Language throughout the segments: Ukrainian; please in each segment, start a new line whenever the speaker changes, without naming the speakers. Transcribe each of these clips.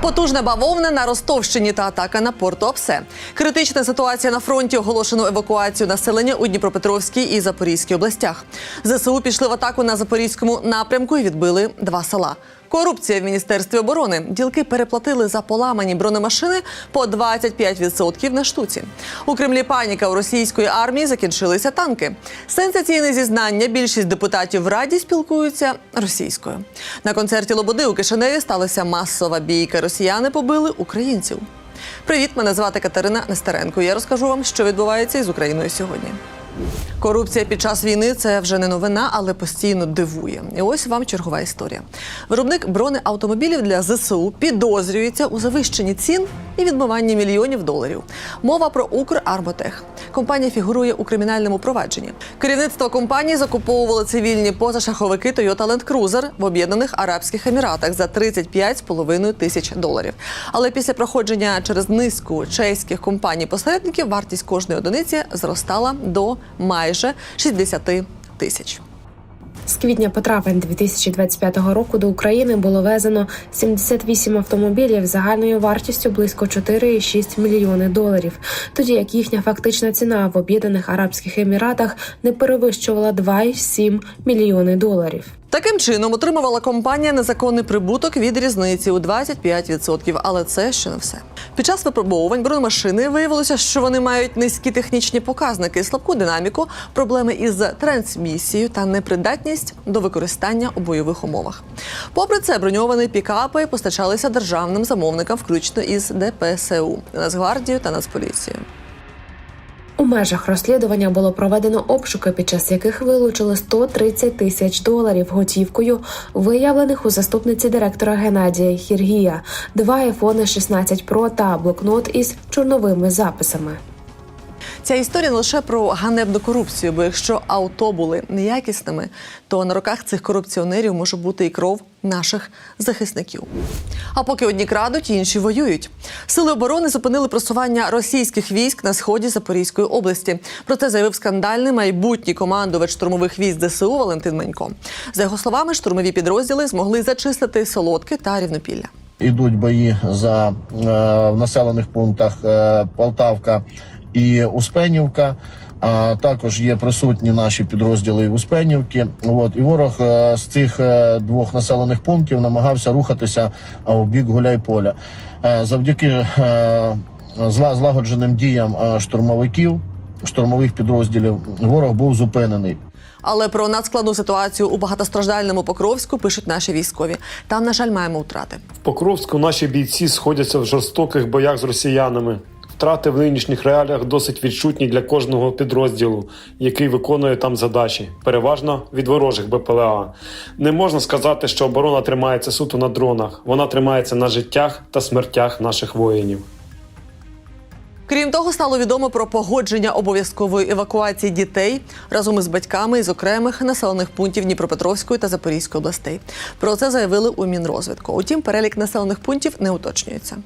Потужна бавовна на Ростовщині та атака на Порто-Апсе. Критична ситуація на фронті оголошено евакуацію населення у Дніпропетровській і Запорізькій областях. ЗСУ пішли в атаку на запорізькому напрямку і відбили два села. Корупція в міністерстві оборони. Ділки переплатили за поламані бронемашини по 25% на штуці. У Кремлі паніка у російської армії закінчилися танки. Сенсаційне зізнання. Більшість депутатів в раді спілкуються російською. На концерті Лободи у Кишиневі сталася масова бійка. Росіяни побили українців. Привіт, мене звати Катерина Нестеренко. Я розкажу вам, що відбувається із Україною сьогодні. Корупція під час війни це вже не новина, але постійно дивує. І ось вам чергова історія. Виробник бронеавтомобілів для ЗСУ підозрюється у завищенні цін і відмиванні мільйонів доларів. Мова про Укрармотех. Компанія фігурує у кримінальному провадженні. Керівництво компанії закуповувало цивільні позашаховики Toyota Land Cruiser в Об'єднаних Арабських Еміратах за 35,5 тисяч доларів. Але після проходження через низку чеських компаній-посередників вартість кожної одиниці зростала до майже 60 тисяч.
З квітня по травень 2025 року до України було везено 78 автомобілів загальною вартістю близько 4,6 мільйони доларів, тоді як їхня фактична ціна в Об'єднаних Арабських Еміратах не перевищувала 2,7 мільйони доларів.
Таким чином отримувала компанія незаконний прибуток від різниці у 25%. Але це ще не все. Під час випробовувань бронемашини виявилося, що вони мають низькі технічні показники, слабку динаміку, проблеми із трансмісією та непридатність до використання у бойових умовах. Попри це, броньовані пікапи постачалися державним замовникам, включно із ДПСУ, Нацгвардією та Нацполіцією.
У межах розслідування було проведено обшуки, під час яких вилучили 130 тисяч доларів готівкою, виявлених у заступниці директора Геннадія Хіргія, два айфони 16 Pro та блокнот із чорновими записами.
Ця історія не лише про ганебну корупцію, бо якщо авто були неякісними, то на руках цих корупціонерів може бути і кров наших захисників. А поки одні крадуть, інші воюють. Сили оборони зупинили просування російських військ на сході Запорізької області. Про це заявив скандальний майбутній командувач штурмових військ ДСУ Валентин Манько. За його словами, штурмові підрозділи змогли зачистити солодки та рівнопілля.
Ідуть бої за е, в населених пунктах е, Полтавка і Успенівка. А також є присутні наші підрозділи і Успенівки. От і ворог е, з цих е, двох населених пунктів намагався рухатися в бік Гуляйполя. Е, завдяки зла- злагодженим діям штурмовиків, штурмових підрозділів, ворог був зупинений.
Але про надскладну ситуацію у багатостраждальному Покровську пишуть наші військові. Там, на жаль, маємо втрати.
В Покровську наші бійці сходяться в жорстоких боях з росіянами. Втрати в нинішніх реаліях досить відчутні для кожного підрозділу, який виконує там задачі, переважно від ворожих БПЛА. Не можна сказати, що оборона тримається суто на дронах. Вона тримається на життях та смертях наших воїнів.
Крім того, стало відомо про погодження обов'язкової евакуації дітей разом із батьками із окремих населених пунктів Дніпропетровської та Запорізької областей. Про це заявили у Мінрозвитку. Утім, перелік населених пунктів не уточнюється.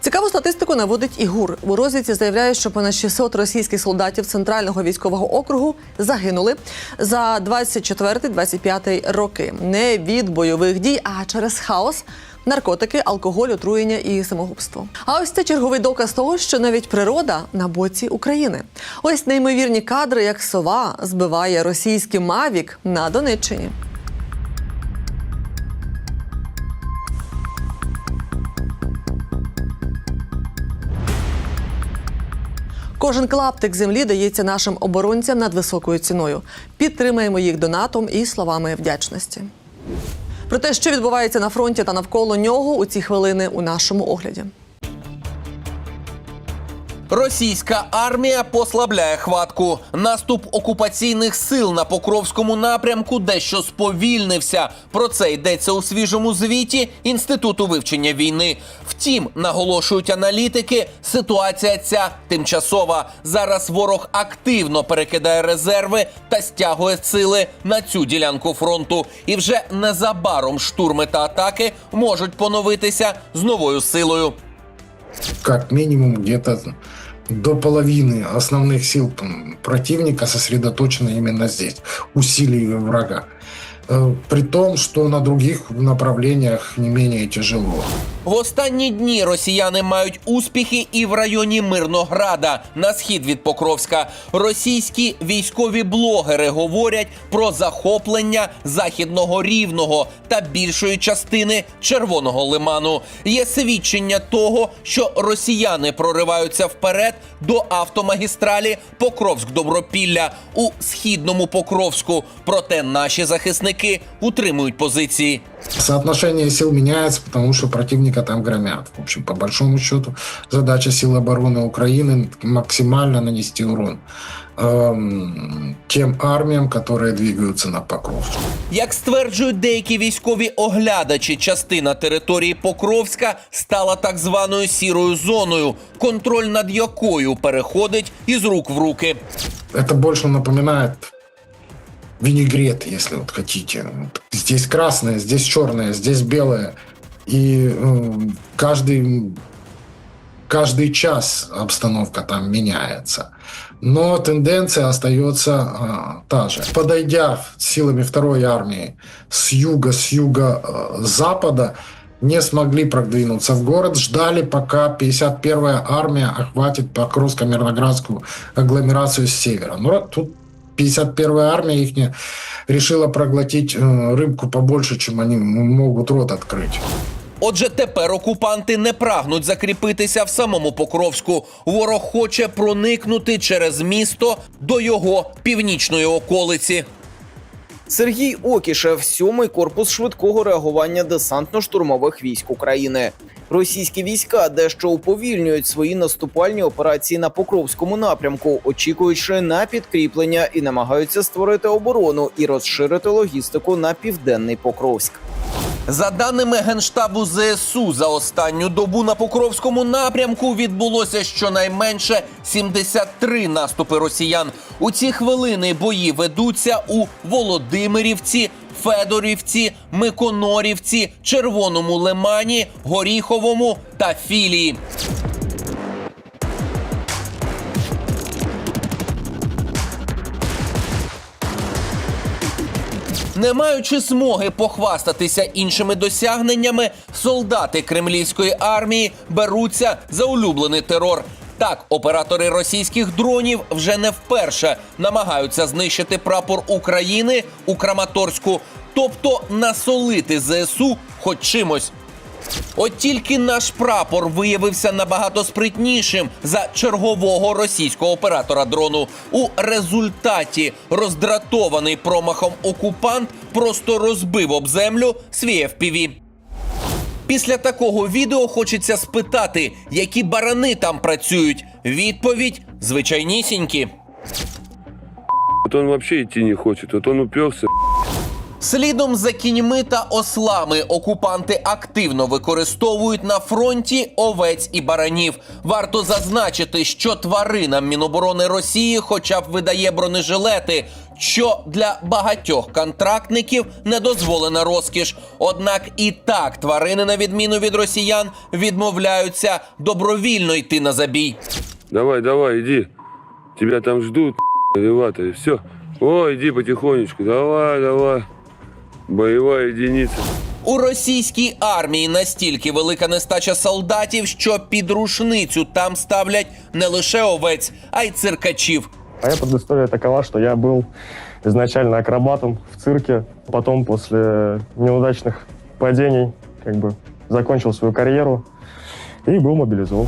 Цікаву статистику наводить і ГУР. У розвідці заявляють, що понад 600 російських солдатів центрального військового округу загинули за 24-25 роки. Не від бойових дій, а через хаос наркотики, алкоголь, отруєння і самогубство. А ось це черговий доказ того, що навіть природа на боці України. Ось неймовірні кадри, як сова збиває російський мавік на Донеччині. Кожен клаптик землі дається нашим оборонцям над високою ціною. Підтримаємо їх донатом і словами вдячності. Про те, що відбувається на фронті та навколо нього у ці хвилини у нашому огляді.
Російська армія послабляє хватку. Наступ окупаційних сил на Покровському напрямку дещо сповільнився. Про це йдеться у свіжому звіті Інституту вивчення війни. Втім, наголошують аналітики, ситуація ця тимчасова. Зараз ворог активно перекидає резерви та стягує сили на цю ділянку фронту. І вже незабаром штурми та атаки можуть поновитися з новою силою.
Как минимум где-то до половины основных сил противника сосредоточено именно здесь, усилий врага. Э, При том, что на других направлениях не менее тяжело.
В останні дні росіяни мають успіхи і в районі Мирнограда на схід від Покровська. Російські військові блогери говорять про захоплення західного рівного та більшої частини червоного лиману. Є свідчення того, що росіяни прориваються вперед до автомагістралі Покровськ-Добропілля у східному Покровську. Проте наші захисники утримують позиції.
Соотношение сил меняется, потому что противника там громят. В общем, по большому счету, задача сил обороны Украины максимально нанести урон эм, тем армиям, которые двигаются на Покровск.
Як стверджують деякі військові оглядачі, частина території Покровська стала так званою сірою зоною, контроль над якою переходить із рук в руки.
Это больше напоминает винегрет, если вот хотите. Здесь красное, здесь черное, здесь белое. И э, каждый, каждый час обстановка там меняется. Но тенденция остается э, та же. Подойдя силами второй армии с юга, с юга-запада, не смогли продвинуться в город, ждали, пока 51-я армия охватит Покровско-Мирноградскую агломерацию с севера. Но тут 51-я армия их решила проглотить э, рыбку побольше, чем они могут рот открыть.
Отже, тепер окупанти не прагнуть закріпитися в самому Покровську. Ворог хоче проникнути через місто до його північної околиці.
Сергій Окішев, сьомий корпус швидкого реагування десантно-штурмових військ України. Російські війська дещо уповільнюють свої наступальні операції на Покровському напрямку, очікуючи на підкріплення і намагаються створити оборону і розширити логістику на південний Покровськ.
За даними генштабу ЗСУ, за останню добу на Покровському напрямку відбулося щонайменше 73 наступи росіян. У ці хвилини бої ведуться у Володимирівці, Федорівці, Миконорівці, Червоному Лимані, Горіховому та Філії. Не маючи змоги похвастатися іншими досягненнями, солдати кремлівської армії беруться за улюблений терор. Так, оператори російських дронів вже не вперше намагаються знищити прапор України у Краматорську, тобто насолити ЗСУ хоч чимось. От тільки наш прапор виявився набагато спритнішим за чергового російського оператора дрону. У результаті роздратований промахом окупант просто розбив об землю свій FPV. Після такого відео хочеться спитати, які барани там працюють. Відповідь звичайнісінькі.
Вот он вообще идти не хочет, вот он уперся.
Слідом за кіньми та ослами окупанти активно використовують на фронті овець і баранів. Варто зазначити, що тваринам Міноборони Росії, хоча б видає бронежилети, що для багатьох контрактників недозволена розкіш. Однак і так тварини, на відміну від росіян, відмовляються добровільно йти на забій.
Давай, давай, иди. Тебя там ждут, элеваторы. Все. О, иди потихонечку. Давай, давай. Боевая единица.
У російській армії настільки велика нестача солдатів, що під рушницю там ставлять не лише овець, а й циркачів.
Моя предыстория такова, что я был изначально акробатом в цирке, потом после неудачных падений как бы закончил свою карьеру и был мобилизован.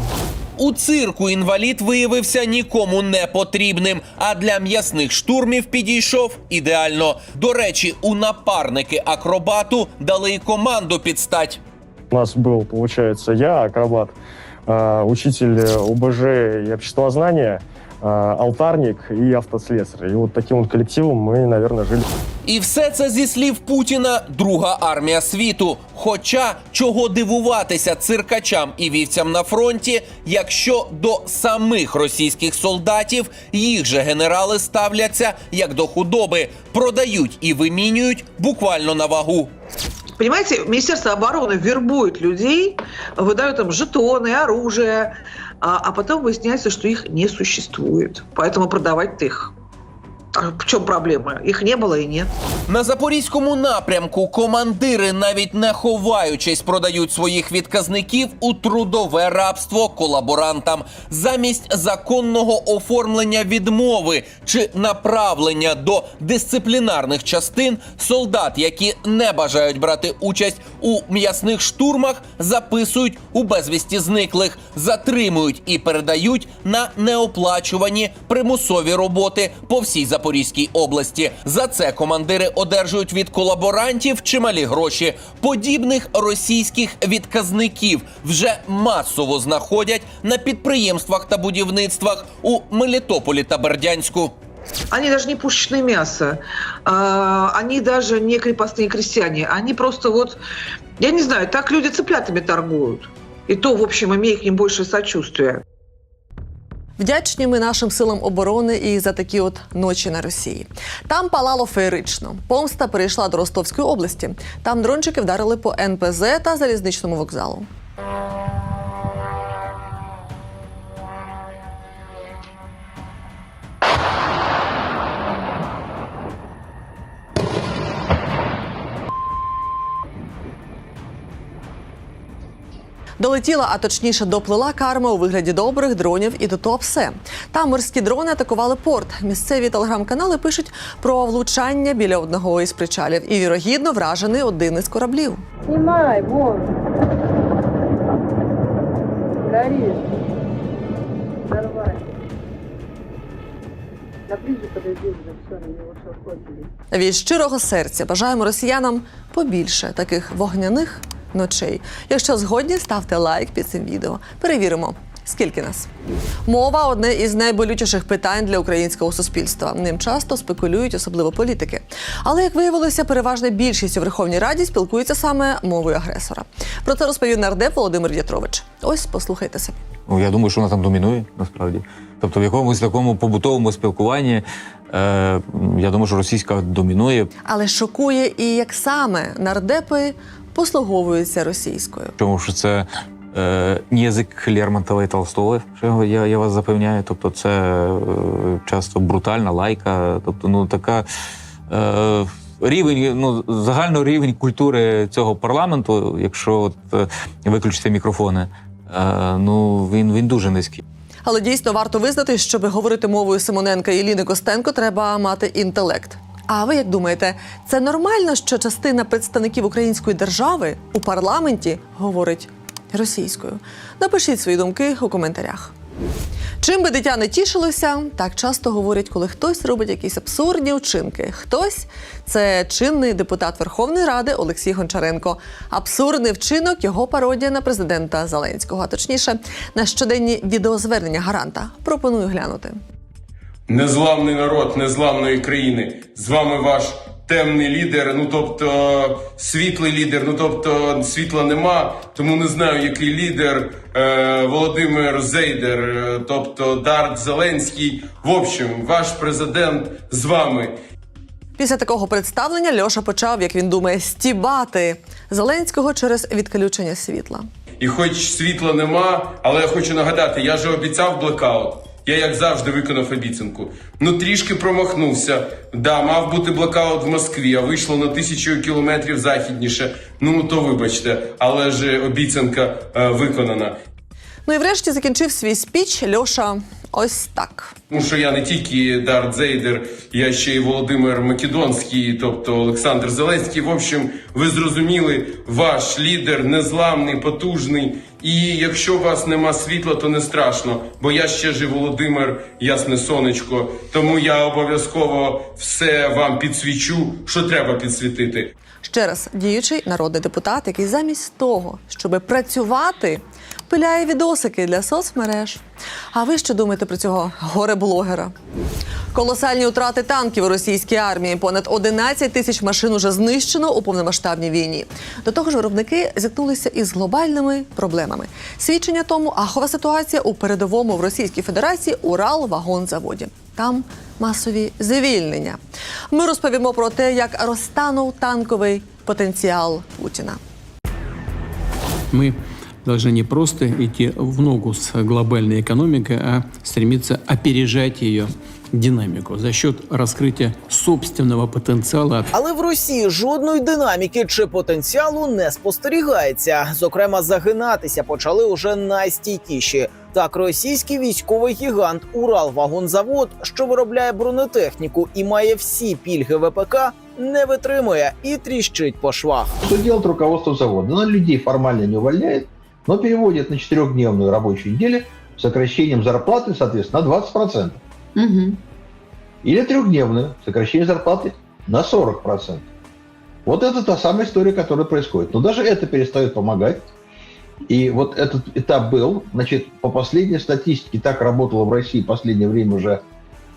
У цирку інвалід виявився нікому не потрібним, а для м'ясних штурмів підійшов ідеально. До речі, у напарники акробату дали й команду підстать.
У нас был, получается, я, акробат, э, учитель ОБЖ и обществознания, э, алтарник и автослесарь. И вот таким вот коллективом мы, наверное, жили.
І все це зі слів Путіна друга армія світу. Хоча чого дивуватися циркачам і вівцям на фронті, якщо до самих російських солдатів їх же генерали ставляться як до худоби, продають і вимінюють буквально на вагу.
Понимаете, Министерство обороны вербует людей, выдают им жетоны, оружие, а, потом выясняется, что их не существует. Поэтому продавать их А в чем проблема? Их не было и нет.
На запорізькому напрямку командири, навіть не ховаючись, продають своїх відказників у трудове рабство колаборантам замість законного оформлення відмови чи направлення до дисциплінарних частин солдат, які не бажають брати участь у м'ясних штурмах, записують у безвісті зниклих, затримують і передають на неоплачувані примусові роботи по всій Запорізькій області. За це командири одержують від колаборантів чималі гроші. Подібних російських відказників вже масово знаходять на підприємствах та будівництвах у Мелітополі та Бердянську.
Они даже не пушечное мясо, а, они даже не крепостные крестьяне, они просто вот, я не знаю, так люди цыплятами торгуют. И то, в общем, имея к ним больше сочувствия.
Вдячні ми нашим силам оборони і за такі от ночі на Росії. Там палало феєрично. Помста перейшла до Ростовської області. Там дрончики вдарили по НПЗ та залізничному вокзалу. Долетіла, а точніше доплила карма у вигляді добрих дронів і до того все. Там морські дрони атакували порт. Місцеві телеграм-канали пишуть про влучання біля одного із причалів і вірогідно вражений один із кораблів.
Снимай, вон. Что.
Від щирого серця бажаємо росіянам побільше таких вогняних ночей. Якщо згодні, ставте лайк під цим відео. Перевіримо. Скільки нас мова одне із найболючіших питань для українського суспільства. Ним часто спекулюють, особливо політики. Але як виявилося, переважна більшість у Верховній Раді спілкується саме мовою агресора. Про це розповів нардеп Володимир В'ятрович. Ось послухайте самі.
Ну, я думаю, що вона там домінує насправді. Тобто, в якомусь такому побутовому спілкуванні, е, я думаю, що російська домінує.
Але шокує і як саме нардепи послуговуються російською.
Тому що це е, язик Лермонтова і Толстого, що я, я вас запевняю. Тобто, це е, часто брутальна лайка, тобто, ну така. Е, Рівень, ну загальний рівень культури цього парламенту, якщо от, е, виключити мікрофони, е, ну він, він дуже низький.
Але дійсно варто визнати, щоб говорити мовою Симоненка і Ліни Костенко, треба мати інтелект. А ви як думаєте, це нормально, що частина представників української держави у парламенті говорить російською? Напишіть свої думки у коментарях. Чим би дитя не тішилося, так часто говорять, коли хтось робить якісь абсурдні вчинки. Хтось це чинний депутат Верховної Ради Олексій Гончаренко. Абсурдний вчинок його пародія на президента Зеленського, а точніше на щоденні відеозвернення гаранта. Пропоную глянути.
Незламний народ незламної країни. З вами ваш темний лідер. Ну тобто світлий лідер. Ну тобто світла нема. Тому не знаю, який лідер е, Володимир Зейдер, е, тобто Дарт Зеленський. В общем, ваш президент з вами.
Після такого представлення Льоша почав, як він думає, стібати Зеленського через відключення світла.
І хоч світла нема, але я хочу нагадати, я же обіцяв блекаут. Я як завжди виконав обіцянку. Ну трішки промахнувся. Да, мав бути блокаут в Москві, а вийшло на тисячу кілометрів західніше. Ну то вибачте, але ж обіцянка е, виконана.
Ну і врешті закінчив свій спіч Льоша ось так.
Тому що я не тільки Дарт Зейдер, я ще й Володимир Македонський, тобто Олександр Зеленський. В общем, ви зрозуміли, ваш лідер незламний, потужний. І якщо у вас нема світла, то не страшно, бо я ще ж і Володимир, ясне сонечко. Тому я обов'язково все вам підсвічу, що треба підсвітити.
Ще раз діючий народний депутат, який замість того, щоб працювати, пиляє відосики для соцмереж. А ви що думаєте про цього горе-блогера? Колосальні втрати танків у російській армії. Понад 11 тисяч машин уже знищено у повномасштабній війні. До того ж, виробники зіткнулися із глобальними проблемами. Свідчення тому ахова ситуація у передовому в Російській Федерації Урал-вагонзаводі. Там масові звільнення. Ми розповімо про те, як розтанув танковий потенціал Путіна.
Мы должны не просто идти в ногу с глобальной экономикой, а стремиться опережать ее динамику за счет раскрытия собственного потенциала.
Але в Росії жодної динаміки чи потенціалу не спостерігається. Зокрема, загинатися почали уже найстійкіші. Так, російський військовий гігант Уралвагонзавод, що виробляє бронетехніку і має всі пільги ВПК, не витримує і тріщить по швах.
Что делает руководство завода? Оно людей формально не увольняет, но переводит на четырехдневную рабочую неделю с сокращением зарплаты, соответственно, на 20%. Или трехдневную, сокращение зарплаты на 40%. Вот это та самая история, которая происходит. Но даже это перестает помогать. И вот этот этап был, значит, по последней статистике, так работало в России в последнее время уже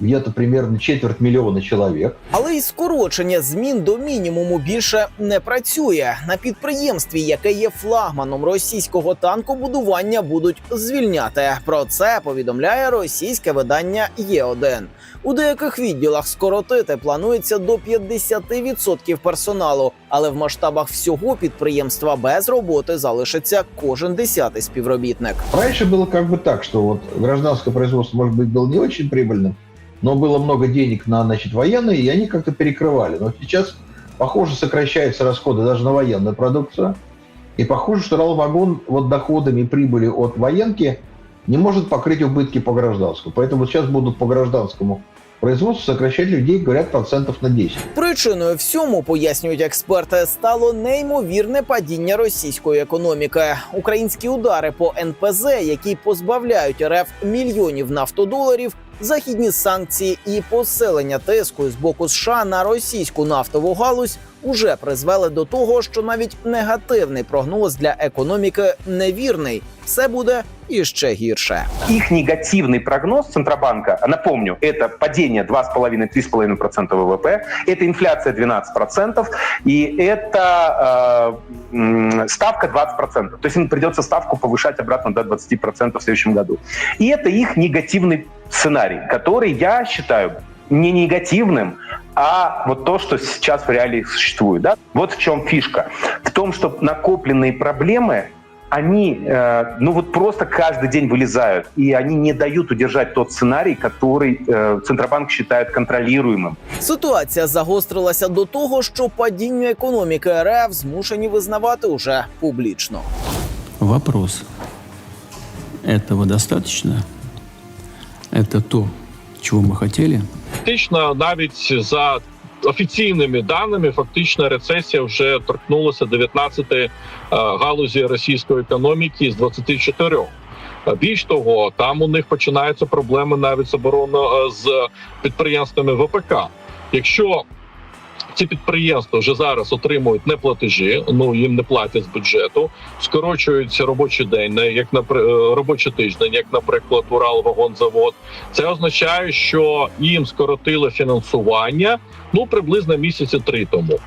где-то примерно четверть миллиона человек.
Але й скорочення змін до мінімуму більше не працює. На підприємстві, яке є флагманом російського танкобудування, будуть звільняти. Про це повідомляє російське видання Є1. У деяких відділах скоротити планується до 50% персоналу, але в масштабах всього підприємства без роботи залишиться кожен десятий співробітник.
Раньше было как бы так, что вот гражданское производство, может быть, было не очень прибыльным, но было много денег на значит, военные, и они как-то перекрывали. Но сейчас, похоже, сокращаются расходы даже на военную продукцию. И похоже, что Ралвагон вот доходами прибыли от военки не может покрыть убытки по гражданскому. Поэтому сейчас будут по гражданскому производству сокращать людей, говорят, процентов на 10.
Причиною всьому пояснюють експерти, стало неймовірне падіння російської економіки. Українські удари по НПЗ, які позбавляють РФ мільйонів нафтодоларів, західні санкції і посилення тиску з боку США на російську нафтову галузь уже призвели до того, що навіть негативний прогноз для економіки невірний. Все буде іще гірше.
Их негативный прогноз Центробанка, напомню, это падение 2,5-3,5% ВВП, это инфляция 12%, и это э, м, ставка 20%. То есть им придется ставку повышать обратно до 20% в следующем году. И это их негативный сценарий, который я считаю не негативным, а вот то, что сейчас в реалиях существует. Да? Вот в чем фишка. В том, что накопленные проблемы они, э, ну вот просто каждый день вылезают, и они не дают удержать тот сценарий, который э, Центробанк считает контролируемым.
Ситуація загострилася до того, що падінню економіки РФ змушені визнавати уже публічно.
Вопрос. Этого достаточно? Это то, чего мы хотели?
Фактично, навіть за офіційними даними, фактично рецесія вже торкнулася 19 е, галузі російської економіки з 24. Е, Більш того, там у них починаються проблеми навіть з оборонно е, з підприємствами ВПК. Якщо ці підприємства вже зараз отримують неплатежі, ну їм не платять з бюджету, скорочується робочий день, не як на робочий тиждень, як, наприклад, Уралвагонзавод. Це означає, що їм скоротили фінансування ну приблизно місяці три тому.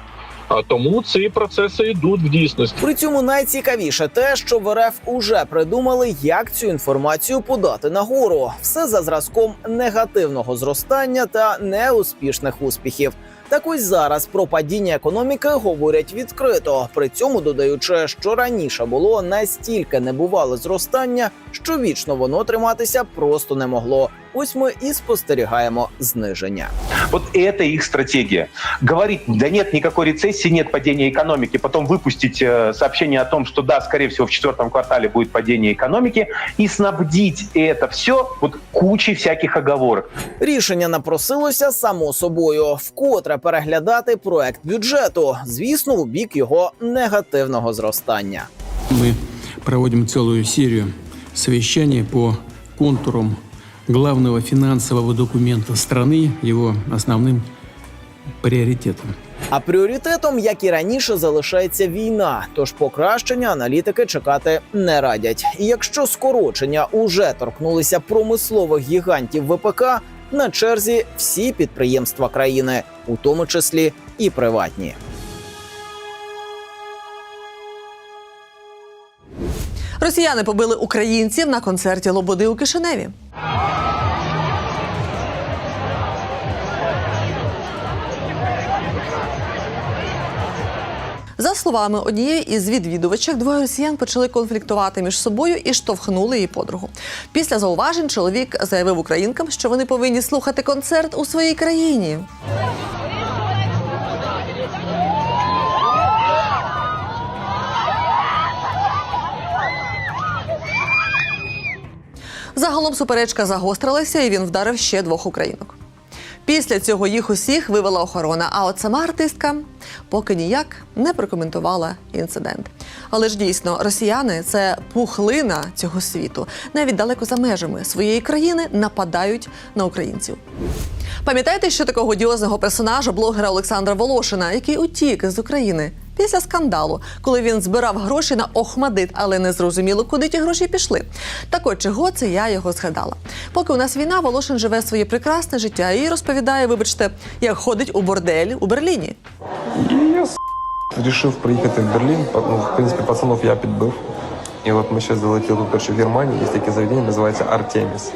А тому ці процеси йдуть в дійсності.
При цьому найцікавіше те, що в РФ уже придумали, як цю інформацію подати нагору. Все за зразком негативного зростання та неуспішних успіхів. Так ось зараз про падіння економіки говорять відкрито, при цьому додаючи, що раніше було настільки небувале зростання, що вічно воно триматися просто не могло. Ось ми і спостерігаємо зниження.
Вот это их стратегия. Говорить, да нет никакой рецессии, нет падения экономики, потом выпустить э, сообщение о том, что да, скорее всего, в четвертом квартале будет падение экономики, и снабдить это все вот кучей всяких оговорок.
Рішення напросилося само собою вкотре переглядати проект бюджету, звісно, у бік його негативного зростання.
Мы проводим целую серию совещаний по контурам главного финансового документа страны, его основным приоритетом.
А пріоритетом, як і раніше, залишається війна. Тож покращення аналітики чекати не радять. І якщо скорочення уже торкнулися промислових гігантів ВПК, на черзі всі підприємства країни, у тому числі і приватні.
Росіяни побили українців на концерті Лободи у Кишиневі. Словами однієї із відвідувачок, двоє росіян почали конфліктувати між собою і штовхнули її подругу. Після зауважень чоловік заявив українкам, що вони повинні слухати концерт у своїй країні. Загалом суперечка загострилася, і він вдарив ще двох українок. Після цього їх усіх вивела охорона. А от сама артистка поки ніяк не прокоментувала інцидент. Але ж дійсно, росіяни це пухлина цього світу. Навіть далеко за межами своєї країни нападають на українців. Пам'ятаєте, що такого одіозного персонажа блогера Олександра Волошина, який утік з України після скандалу, коли він збирав гроші на Охмадит, але не зрозуміло, куди ті гроші пішли. Так от чого це я його згадала? Поки у нас війна, Волошин живе своє прекрасне життя і розповідає, вибачте, як ходить у бордель у Берліні.
Я вирішив приїхати в Берлін. Ну, в принципі, пацанов я підбив. І от ми ще залетіли тут в Германію, є таке заведення, називається Артеміс.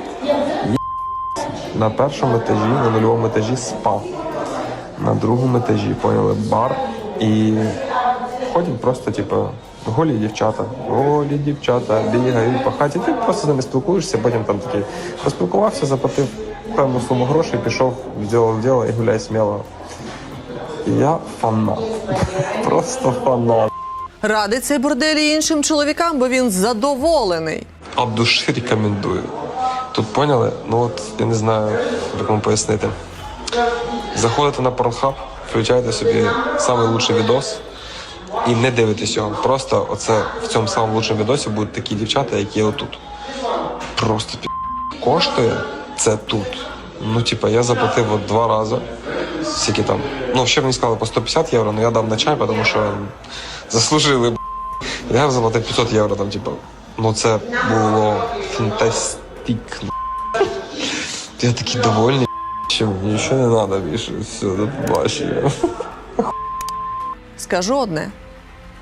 На першому етажі, на нульовому етажі спа. На другому етажі поняли бар і ходять просто, типу, голі дівчата, голі дівчата, бігають по хаті. Ти просто з ними спілкуєшся, потім там такий поспілкувався, заплатив певну суму грошей, пішов, зробив діло і гуляй сміло. Я фанат. Просто фанат.
Радить цей бордель і іншим чоловікам, бо він задоволений.
От душі рекомендую. Тут поняли? Ну от я не знаю, як вам пояснити. Заходите на Pornhub, включаєте собі самий лучший відос і не дивитесь його. Просто оце в цьому самому лучшому відосі будуть такі дівчата, які є отут. Просто пі... коштує це тут. Ну, типа, я заплатив от два рази. Скільки там? Ну, ще мені сказали по 150 євро, але я дав на чай, тому що заслужили. Я заплатив 500 євро, там, типу. Ну, це було фантастик. Я такий довольний, що мені нічого не треба більше. Все, до побачення.
Скажу одне: